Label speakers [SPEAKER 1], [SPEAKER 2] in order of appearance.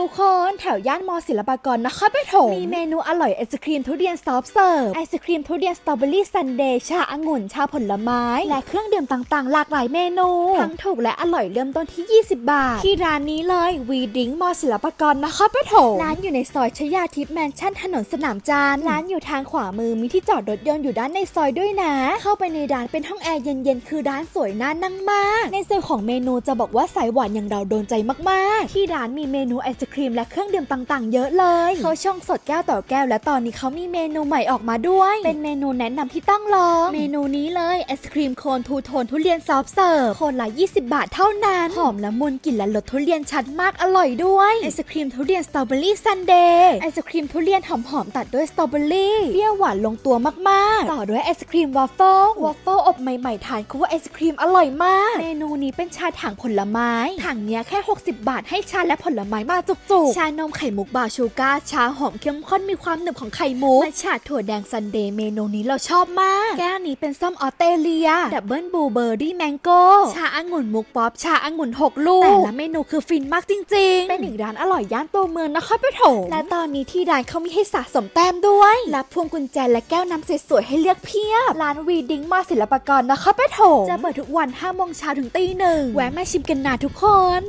[SPEAKER 1] ทุกคนแถวย่านมอศิลปากรนะครปฐมมีเมนูอร่อยไอศครีมทุเรียนซอฟเสิร์ฟไอศครีมทุเรียนสตรอเบอรี่ซันเดย์ชาองุ่นชาผลไม้ และเครื่องดื่มต่างๆ หลากหลายเมนูทั้งถูกและอร่อยเริ่มต้นที่ 20 บาท ที่ร้านนี้เลยวีดิงมอศิลปากรนะครปฐมร้านอยู่ในซอยชยาทิพย์แมนชั่นถนนสนามจันทร์ร้านอยู่ทางขวามือมีที่จอดรถยนต์อยู่ด้านในซอยด้วยนะ เข้าไปในร้านเป็นห้องแอร์เย็นๆคือร้านสวยน่านั่งมาก ในส่วนของเมนูจะบอกว่าสายหวานอย่างเราโดนใจมากๆ ที่ร้านมีเมนูไอศครีมและเครื่องดื่มต่างๆ เยอะเลย เขาช่องสดแก้วต่อแก้วและตอนนี้เขามีเมนูใหม่ออกมาด้วย เป็นเมนูแนะนำที่ต้องลอง เมนูนี้เลยไอศครีมโคนทูโทนทุเรียนซอฟต์เสิร์ฟโคนละ20 บาทเท่านั้น หอมละมุนกลิ่นและรสทุเรียนชัดมากอร่อยด้วยไอศครีมทุเรียนสตรอเบอรี่ซันเดย์ไอศครีมทุเรียนหอมๆตัดด้วยสตรอเบอรี่เปรี้ยวหวานลงตัวมากๆ ต่อด้วยไอศครีมวอฟเฟิลวอฟเฟิลอบใหม่ๆทานคือว่าไอศครีมอร่อยมาก เมนูนี้เป็นชาถังผลไม้ถังเนี้ยแค่ 60 บาทให้ชาและผลไม้มาจุกๆ ชานมไข่มุกบาร์ชูการ์ชาหอมเข้มข้นมีความหนึบของไข่มุกและชาถั่วแดงซันเดย์เมนูนี้เราชอบมาก แก้วนี้เป็นส้มออสเตรเลียดับเบิลบลูเบอร์รี่แมงโก้ชาองุ่นมุกป๊อปชาองุ่น6ลูกแต่ละเมนูคือฟินมากจริง ๆ เป็นอีกร้านอร่อยย่านตัวเมืองนครปฐมและตอนนี้ที่ร้านเขามีให้สะสมแต้มด้วยรับพวงกุญแจและแก้วน้ำสวยๆให้เลือกเพียบร้านวีดิงมาศิลปากรนครปฐมจะเปิดทุกวัน5โมงเช้าถึงตีหนึ่งแวะมาชิมกันนะทุกคน